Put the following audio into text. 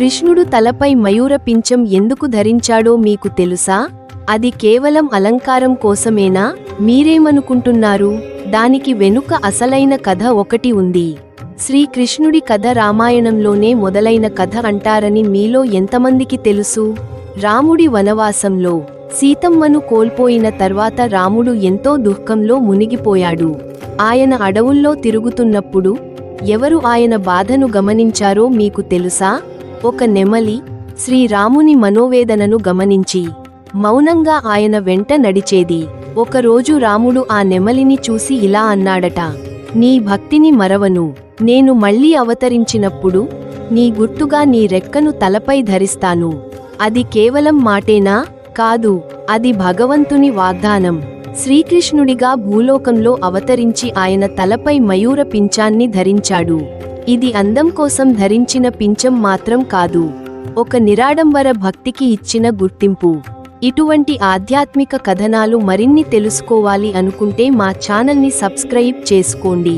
కృష్ణుడు తలపై మయూర పించం ఎందుకు ధరించాడో మీకు తెలుసా? అది కేవలం అలంకారం కోసమేనా? మీరేమనుకుంటున్నారు? దానికి వెనుక అసలైన కథ ఒకటి ఉంది. శ్రీకృష్ణుడి కథ రామాయణంలోనే మొదలైన కథ అంటారని మీలో ఎంతమందికి తెలుసు? రాముడి వనవాసంలో సీతమ్మను కోల్పోయిన తర్వాత రాముడు ఎంతో దుఃఖంలో మునిగిపోయాడు. ఆయన అడవుల్లో తిరుగుతున్నప్పుడు ఎవరు ఆయన బాధను గమనించారో మీకు తెలుసా? ఒక నెమలి శ్రీరాముని మనోవేదనను గమనించి మౌనంగా ఆయన వెంట నడిచేది. ఒకరోజు రాముడు ఆ నెమలిని చూసి ఇలా అన్నాడట నీ భక్తిని మరవను. నేను మళ్ళీ అవతరించినప్పుడు నీ గుర్తుగా నీ రెక్కను తలపై ధరిస్తాను. అది కేవలం మాటేనా? కాదు అది భగవంతుని వాగ్దానం. శ్రీకృష్ణుడిగా భూలోకంలో అవతరించి ఆయన తలపై మయూర పించాన్ని ధరించాడు. ఇది అందం కోసం ధరించిన పించం మాత్రం కాదు. ఒక నిరాడంబర భక్తికి ఇచ్చిన గుర్తింపు. ఇటువంటి ఆధ్యాత్మిక కథనాలు మరిన్ని తెలుసుకోవాలి అనుకుంటే మా ఛానల్ని సబ్స్క్రైబ్ చేసుకోండి.